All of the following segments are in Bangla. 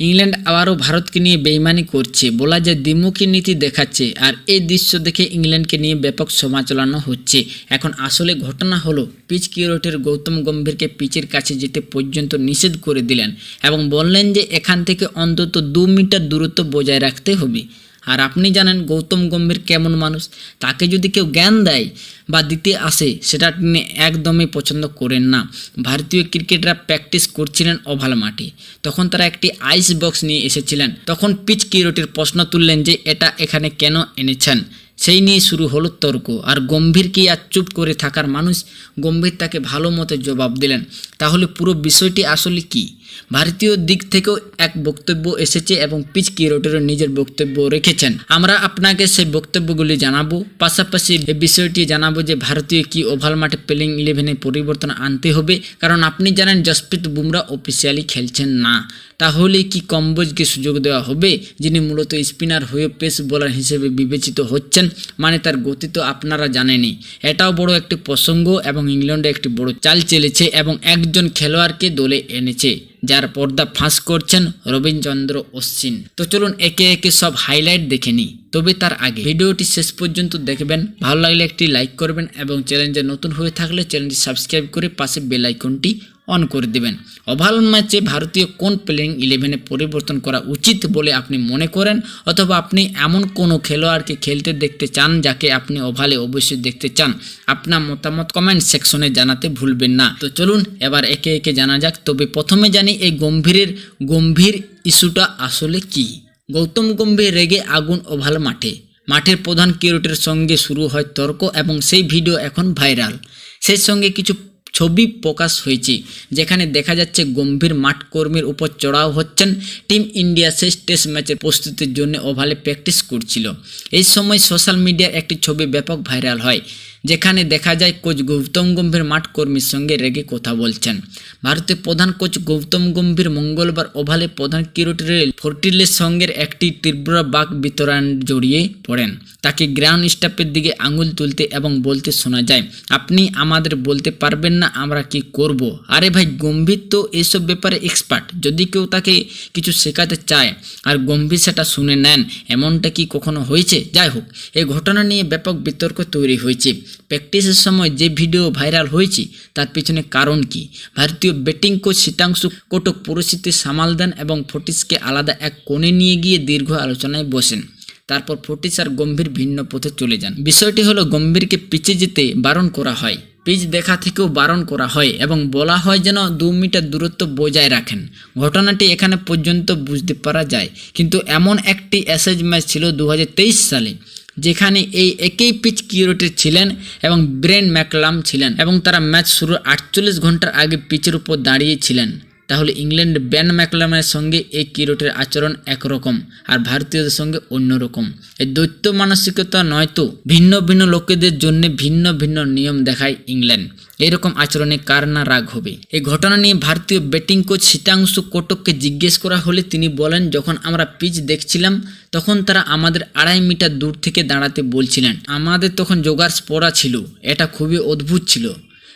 ইংল্যান্ড আবারও ভারতকে নিয়ে বেইমানি করছে। বলা যায় দ্বিমুখী নীতি দেখাচ্ছে আর এই দৃশ্য দেখে ইংল্যান্ডকে নিয়ে ব্যাপক সমালোচনা হচ্ছে। এখন আসলে ঘটনা হলো, পিচ কিউরেটের গৌতম গম্ভীরকে পিচের কাছে যেতে পর্যন্ত নিষেধ করে দিলেন এবং বললেন যে এখান থেকে অন্তত দু মিটার দূরত্ব বজায় রাখতে হবে। আর আপনি জানেন গৌতম গম্ভীর কেমন মানুষ? তাকে যদি কেউ জ্ঞান দেয় বা দিতে আসে, সেটা তিনি একদমই পছন্দ করেন না। ভারতীয় ক্রিকেটাররা প্র্যাকটিস করছিলেন ওভাল মাঠে। তখন তারা একটি আইস বক্স নিয়ে এসেছিলেন। তখন পিচ কিরোটির প্রশ্ন তুললেন যে, এটা এখানে কেন এনেছেন? সেই নিয়ে শুরু হলো তর্ক। আর গম্ভীর কি আর চুপ করে থাকার মানুষ? গম্ভীর তাকে ভালো মতো জবাব দিলেন। তাহলে পুরো বিষয়টি আসলে কি? ভারতীয় দিক থেকেও এক বক্তব্য এসেছে এবং পিচ কিরোটেরও নিজের বক্তব্য রেখেছেন। আমরা আপনাকে সেই বক্তব্যগুলি জানাব। পাশাপাশি এই বিষয়টি জানাব যে ভারতীয় কি ওভাল মাঠে প্লেইং ইলেভেনে পরিবর্তন আনতে হবে? কারণ আপনি জানেন জসপ্রীত বুমরা অফিসিয়ালি খেলছেন না। তাহলে কি কম্বোজকে সুযোগ দেওয়া হবে? যিনি মূলত স্পিনার হয়ে পেস বোলার হিসেবে বিবেচিত হচ্ছেন মানে তার গতি তো আপনারা জানেনই। এটাও বড় একটি প্রসঙ্গ এবং ইংল্যান্ডে একটি বড় চাল চলেছে এবং একজন খেলোয়াড়কে দলে এনেছে। যার পর্দা ফাঁস করছেন রবীন্দ্রচন্দ্র অশ্বিন। তো চলুন একে একে সব হাইলাইট দেখে নিই। তবে তার আগে ভিডিওটি শেষ পর্যন্ত দেখবেন, ভালো লাগলে একটি লাইক করবেন এবং চ্যানেলটি নতুন হয়ে থাকলে চ্যানেলটি সাবস্ক্রাইব করে পাশে বেল আইকনটি অন করে দেবেন। ওভাল ম্যাচে ভারতীয় কোন প্লেয়িং ইলেভেনে পরিবর্তন করা উচিত বলে আপনি মনে করেন? অথবা আপনি এমন কোনো খেলোয়াড়কে খেলতে দেখতে চান যাকে আপনি ওভালে অবশ্যই দেখতে চান? আপনার মতামত কমেন্ট সেকশনে জানাতে ভুলবেন না। তো চলুন, এবার একে একে জানা যাক। তবে প্রথমে জানি এই গম্ভীরের, গম্ভীর ইস্যুটা আসলে কি? গৌতম গম্ভীর রেগে আগুন ওভাল মাঠে। মাঠের প্রধান কিরোটের সঙ্গে শুরু হয় তর্ক এবং সেই ভিডিও এখন ভাইরাল সেই সঙ্গে কিছু ছবি প্রকাশ হয়েছে, যেখানে দেখা যাচ্ছে গম্ভীর মাঠ কর্মীর উপর চড়াও হচ্ছেন। টিম ইন্ডিয়া শেষ টেস্ট ম্যাচের প্রস্তুতির জন্য ওভালে প্র্যাকটিস করছিল। এই সময় সোশ্যাল মিডিয়ার একটি ছবি ব্যাপক ভাইরাল হয়, যেখানে দেখা যায় কোচ গৌতম গম্ভীর মাঠ কর্মীর সঙ্গে রেগে কথা বলছেন। ভারতের প্রধান কোচ গৌতম গম্ভীর মঙ্গলবার ওভালে প্রধান কিরোটের ফোর্টিলের সঙ্গে একটি তীব্র বাক বিতরণ জড়িয়ে পড়েন। তাকে গ্রাউন্ড স্টাফের দিকে আঙুল তুলতে এবং বলতে শোনা যায়, আপনি আমাদের বলতে পারবেন না আমরা কি করব? আরে ভাই, গম্ভীর তো এইসব ব্যাপারে এক্সপার্ট যদি কেউ তাকে কিছু শেখাতে চায় আর গম্ভীর সেটা শুনে নেন, এমনটা কি কখনো হয়েছে? যাই হোক এই ঘটনা নিয়ে ব্যাপক বিতর্ক তৈরি হয়েছে। প্র্যাকটিসের সময় যে ভিডিও ভাইরাল হয়েছে, তার পিছনে কারণ কি? ভারতীয় ব্যাটিং কোচ শীতাংশু কোটক পরিস্থিতি সামাল দেন এবং ফটিসকে আলাদা এক কোণে নিয়ে গিয়ে দীর্ঘ আলোচনায় বসেন। তারপর ফটিস আর গম্ভীর ভিন্ন পথে চলে যান। বিষয়টি হলো গম্ভীরকে পিছে যেতে বারণ করা হয়। পিচ দেখা থেকেও বারণ করা হয় এবং বলা হয় যেন দু মিটার দূরত্ব বজায় রাখেন। ঘটনাটি এখানে পর্যন্ত বুঝতে পারা যায়। কিন্তু এমন একটি অ্যাসেজ ম্যাচ ছিল দু হাজার তেইশ সালে, যেখানে এই একই পিচ কিউরেটের ছিলেন এবং ব্রেন ম্যাকলাম ছিলেন এবং তারা ম্যাচ শুরুর আটচল্লিশ ঘণ্টার আগে পিচের উপর দাঁড়িয়ে ছিলেন। তাহলে ইংল্যান্ড ব্যান ম্যাকলামের সঙ্গে এই কিরোটের আচরণ একরকম আর ভারতীয়দের সঙ্গে অন্যরকম। এই দৈত্য মানসিকতা নয়তো ভিন্ন ভিন্ন লোকেদের জন্য ভিন্ন ভিন্ন নিয়ম দেখায় ইংল্যান্ড। এরকম আচরণে কার না রাগ হবে? এই ঘটনা নিয়ে ভারতীয় ব্যাটিং কোচ শীতাংশু কোটককে জিজ্ঞেস করা হলে তিনি বলেন, যখন আমরা পিচ দেখছিলাম, তখন তারা আমাদের আড়াই মিটার দূর থেকে দাঁড়াতে বলছিলেন। আমাদের তখন জোগাড় পড়া ছিল। এটা খুবই অদ্ভুত ছিল।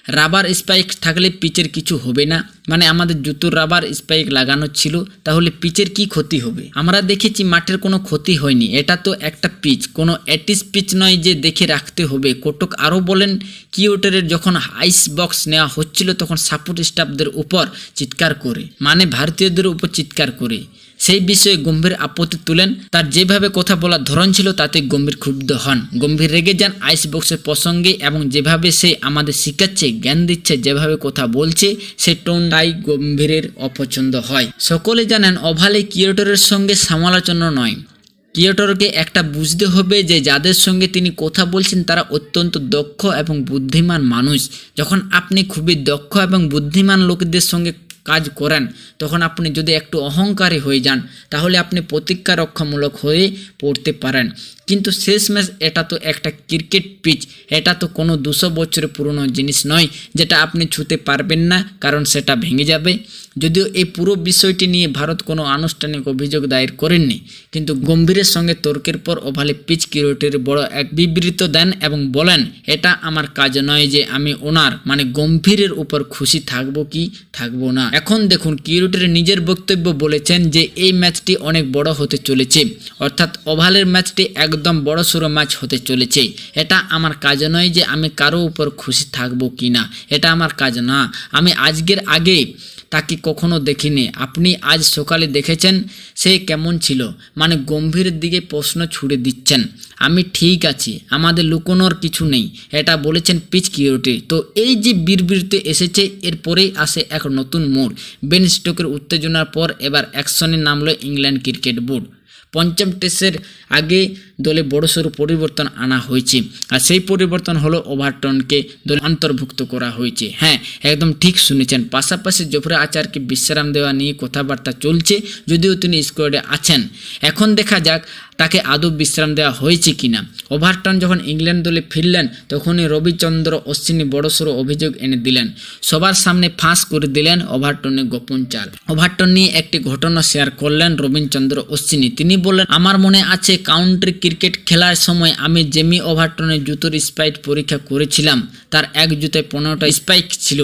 রাবার স্পাইক থাকলে পিচের কিছু হবে না। মানে আমাদের জুতোর রাবার স্পাইক লাগানো ছিল, তাহলে পিচের কি ক্ষতি হবে? আমরা দেখেছি মাঠের কোনো ক্ষতি হয়নি, এটা তো একটা পিচ। কোনো অ্যাটিস পিচ নয় যে দেখে রাখতে হবে। কোটক আরও বলেন কিওটারের যখন আইস বক্স নেওয়া হচ্ছিল, তখন সাপোর্ট স্টাফদের উপর চিৎকার করে। মানে ভারতীয়দের উপর চিৎকার করে। সেই বিষয়ে গম্ভীর আপত্তি তুলেন। তার যেভাবে কথা বলার ধরন ছিল, তাতে গম্ভীর ক্ষুব্ধ হন। গম্ভীর রেগে যান আইস বক্সের প্রসঙ্গে এবং যেভাবে সে আমাদের শিখাচ্ছে, জ্ঞান দিচ্ছে, যেভাবে কথা বলছে, সে টোনটাই গম্ভীরের অপছন্দ হয়। সকলে জানেন ওভালে কিয়োটরের সঙ্গে সমালোচনা নয়। ক্রিয়েটরকে একটা বুঝতে হবে যে, যাদের সঙ্গে তিনি কথা বলছেন, তারা অত্যন্ত দক্ষ এবং বুদ্ধিমান মানুষ। যখন আপনি খুবই দক্ষ এবং বুদ্ধিমান লোকদের সঙ্গে কাজ করেন, তখন আপনি যদি একটু অহংকারী হয়ে যান, তাহলে আপনি প্রতিজ্ঞারক্ষামূলক হয়ে পড়তে পারেন। কিন্তু শেষ ম্যাচ এটা তো একটা ক্রিকেট পিচ। এটা তো কোনো দুশো বছরের পুরনো জিনিস নয়, যেটা আপনি ছুতে পারবেন না, কারণ সেটা ভেঙে যাবে। যদিও এই পুরো বিষয়টি নিয়ে ভারত কোনো আনুষ্ঠানিক অভিযোগ দায়ের করেননি, কিন্তু গম্ভীরের সঙ্গে তর্কের পর ওভালে পিচ কিউরিটির বড় এক বিবৃত দেন এবং বলেন, এটা আমার কাজ নয় যে আমি ওনার মানে গম্ভীরের উপর খুশি থাকব কি থাকব না। এখন দেখুন কিউরিটির নিজের বক্তব্য বলেছেন যে এই ম্যাচটি অনেক বড় হতে চলেছে, অর্থাৎ ওভালের ম্যাচটি একদম বড় সড়ো ম্যাচ হতে চলেছে। এটা আমার কাজ নয় যে আমি কারও উপর খুশি থাকব কি না। এটা আমার কাজ না। আমি আজকের আগে তাকে কখনো দেখিনি। আপনি আজ সকালে দেখেছেন, সে কেমন ছিল। মানে গম্ভীরের দিকে প্রশ্ন ছুড়ে দিচ্ছেন। আমি ঠিক আছি, আমাদের লুকোনোর কিছু নেই। এটা বলেছেন পিচ কিউরিটি তো এই যে বীরবীরতে এসেছে এরপরেই আসে এক নতুন মোড়। বেন স্টোকের উত্তেজনার পর এবার অ্যাকশনে নামলো ইংল্যান্ড ক্রিকেট বোর্ড। পঞ্চম টেস্টের আগে দলে বড়সড় পরিবর্তন আনা হয়েছে। আর সেই পরিবর্তন হলো ওভারটনকে দলে অন্তর্ভুক্ত করা হয়েছে। হ্যাঁ একদম ঠিক শুনেছেন। পাশাপাশি জফরে আচারকে বিশ্রাম দেওয়া নিয়ে কথাবার্তা চলছে, যদিও তিনি স্কোয়াডে আছেন। এখন দেখা যাক তাকে আদৌ বিশ্রাম দেওয়া হয়েছে কিনা। ওভারটন যখন ইংল্যান্ড দলে ফিরলেন, তখনই রবিচন্দ্র অশ্বিনী বড়সড় অভিযোগ এনে দিলেন। সবার সামনে ফাঁস করে দিলেন ওভারটনের গোপন চাল। ওভারটন নিয়ে একটি ঘটনা শেয়ার করলেন রবীন্দ্রচন্দ্র অশ্বিনী তিনি বললেন, আমার মনে আছে কাউন্ট্রি ক্রিকেট খেলার সময় আমি জেমি ওভারটনের জুতোর স্পাইট পরীক্ষা করেছিলাম। তার এক জুতোয় পনেরোটা স্পাইক ছিল।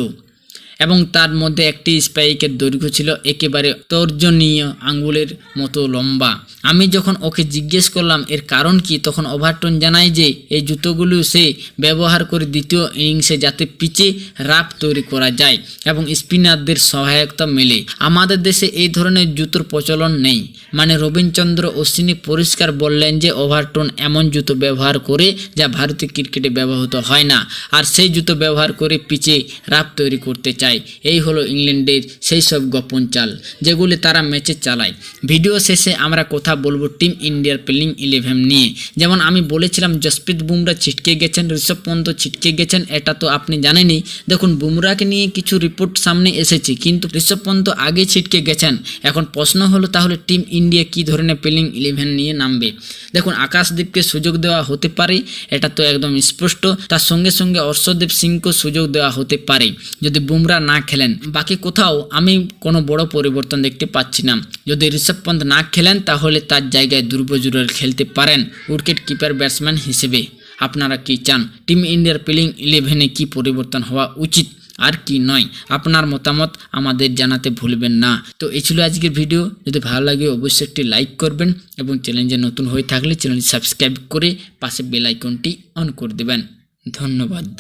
এবং তার মধ্যে একটি স্পাইকের দৈর্ঘ্য ছিল একেবারে তর্জনীয় আঙ্গুলের মতো লম্বা। আমি যখন ওকে জিজ্ঞেস করলাম, এর কারণ কি? তখন ওভারটন জানায় যে, এই জুতোগুলো সে ব্যবহার করে দ্বিতীয় ইনিংসে যাতে পিচে রাপ তৈরি করা যায় এবং স্পিনারদের সহায়তা মেলে। আমাদের দেশে এই ধরনের জুতোর প্রচলন নেই। মানে রবীন্দ্রচন্দ্র অশ্বিনী পরিষ্কার বললেন যে, ওভারটন এমন জুতো ব্যবহার করে যা ভারতীয় ক্রিকেটে ব্যবহৃত হয় না। আর সেই জুতো ব্যবহার করে পিচে রাপ তৈরি করতে চায়। এই হলো ইংল্যান্ডের সেই সব গোপন চাল যেগুলি তারা ম্যাচে চালায়। ভিডিও শেষে আমরা কথা বলব টিম ইন্ডিয়ার প্লেইং ইলেভেন নিয়ে। যেমন আমি বলেছিলাম, জসপ্রীত বুমরা ছিটকে গেছেন, ঋষভ পন্ত ছিটকে গেছেন, এটা তো আপনি জানেনই। দেখুন বুমরাকে নিয়ে কিছু রিপোর্ট সামনে এসেছে, কিন্তু ঋষভ পন্ত আগে ছিটকে গেছেন। এখন প্রশ্ন হলো, তাহলে টিম ইন্ডিয়া কি ধরনের প্লেইং ইলেভেন নিয়ে নামবে? দেখুন, আকাশদীপকে সুযোগ দেওয়া হতে পারে, এটা তো একদম স্পষ্ট। তার সঙ্গে সঙ্গে অর্শদীপ সিংকে সুযোগ দেওয়া হতে পারে। যদি বুমরা না খেলেন। বাকি কোথাও আমি কোনো বড় পরিবর্তন দেখতে পাচ্ছি না। যদি ঋষভ পন্থ না খেলেন, তাহলে তার জায়গায় দুর্বজুরের খেলতে পারেন উইকেট কিপার ব্যাটসম্যান হিসেবে। আপনারা কি চান? টিম ইন্ডিয়ার প্লেইং ইলেভেনে কি পরিবর্তন হওয়া উচিত আর কি নয়? আপনার মতামত আমাদের জানাতে ভুলবেন না। তো এই ছিল আজকের ভিডিও। যদি ভালো লাগে, অবশ্যই একটি লাইক করবেন এবং চ্যানেলে নতুন হয়ে থাকলে চ্যানেলটি সাবস্ক্রাইব করে পাশে বেল আইকনটি অন করে দেবেন। ধন্যবাদ।